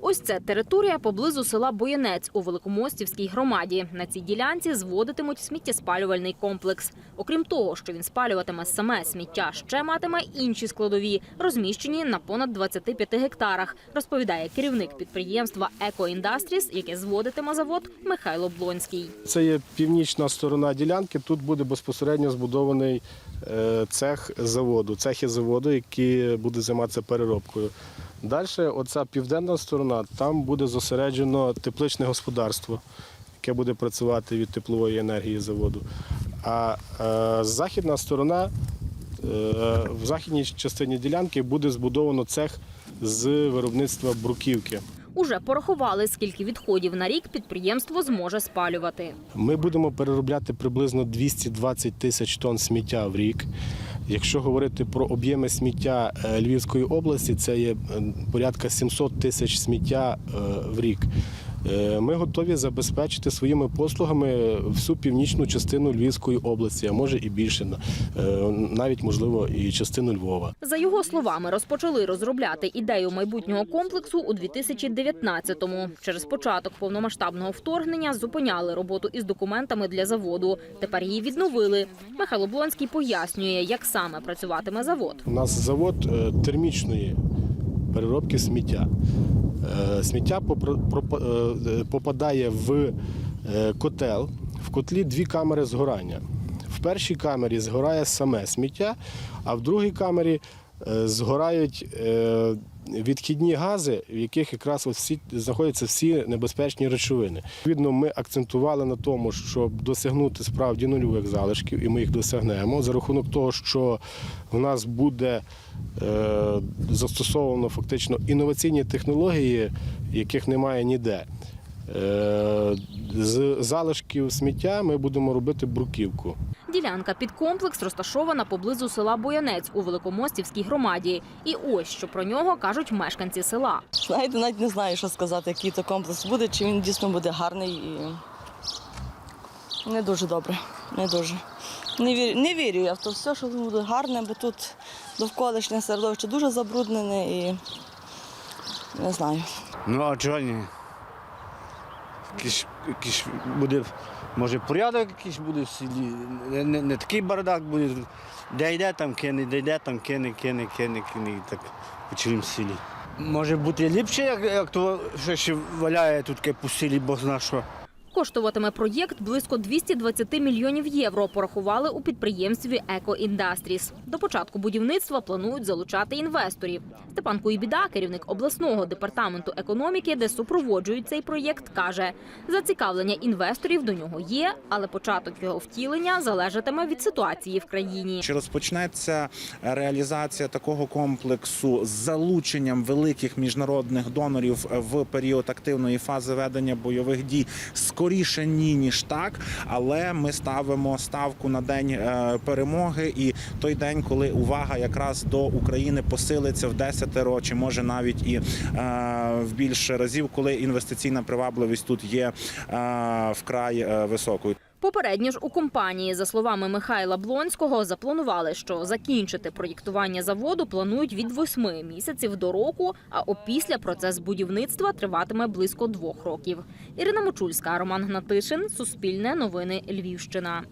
Ось це територія поблизу села Боянець у Великомостівській громаді. На цій ділянці зводитимуть сміттєспалювальний комплекс. Окрім того, що він спалюватиме саме сміття, ще матиме інші складові, розміщені на понад 25 гектарах, розповідає керівник підприємства «Екоіндастріс», яке зводитиме завод Михайло Блонський. Це є північна сторона ділянки. Тут буде безпосередньо збудований цех заводу, цехи заводу, який буде займатися переробкою. Далі, оця південна сторона, там буде зосереджено тепличне господарство, яке буде працювати від теплової енергії заводу. А е, західна сторона, е, в західній частині ділянки буде збудовано цех з виробництва бруківки. Уже порахували, скільки відходів на рік підприємство зможе спалювати. Ми будемо переробляти приблизно 220 тисяч тонн сміття в рік. Якщо говорити про об'єми сміття е, Львівської області, це є е, порядка 700 тисяч сміття е, в рік. Е, Ми готові забезпечити своїми послугами всю північну частину Львівської області, а може і більше, е, навіть можливо і частину Львова. За його словами, розпочали розробляти ідею майбутнього комплексу у 2019-му. Через початок повномасштабного вторгнення зупиняли роботу із документами для заводу. Тепер її відновили. Михайло Блонський пояснює, як саме працюватиме завод. У нас завод е, термічної переробки сміття. Е, Сміття е, попадає в е, котел. В котлі дві камери згорання. В першій камері згорає саме сміття, а в другій камері згорають е, відхідні гази, в яких якраз всі знаходяться всі небезпечні речовини. Відповідно, ми акцентували на тому, щоб досягнути справді нульових залишків, і ми їх досягнемо за рахунок того, що в нас буде е, застосовано фактично інноваційні технології, яких немає ніде. Е, з залишків сміття ми будемо робити бруківку. Ділянка під комплекс розташована поблизу села Боянець у Великомостівській громаді. І ось що про нього кажуть мешканці села. Знаєте, навіть не знаю, що сказати, який то комплекс буде, чи він дійсно буде гарний і не дуже добре. Не дуже. Не вірю, не вірю я в то все, що буде гарне, бо тут довколишнє середовище дуже забруднене і не знаю. Ну, а чого ні? Якийсь, якийсь буде, може, порядок якийсь буде в селі. Не, не, не такий бардак буде. Де йде, там кине, де йде, там кине, кине, кине, кине. І так в цілому селі. Може бути ліпше, як, як то, що ще валяє тут по селі, бо зна що. Коштуватиме проєкт близько 220 мільйонів євро. Порахували у підприємстві «Екоіндастріс». До початку будівництва планують залучати інвесторів. Степан Куйбіда, керівник обласного департаменту економіки, де супроводжують цей проєкт, каже: зацікавлення інвесторів до нього є, але початок його втілення залежатиме від ситуації в країні. Чи розпочнеться реалізація такого комплексу з залученням великих міжнародних донорів в період активної фази ведення бойових дій? Скоріше ні, ніж так. Але ми ставимо ставку на день е, перемоги, і той день, коли увага якраз до України посилиться в десятеро, чи може навіть і е, в більше разів, коли інвестиційна привабливість тут є е, вкрай високою. Попередньо ж у компанії, за словами Михайла Блонського, запланували, що закінчити проєктування заводу планують від восьми місяців до року, а опісля процес будівництва триватиме близько двох років. Ірина Мочульська, Роман Гнатишин, Суспільне новини Львівщина.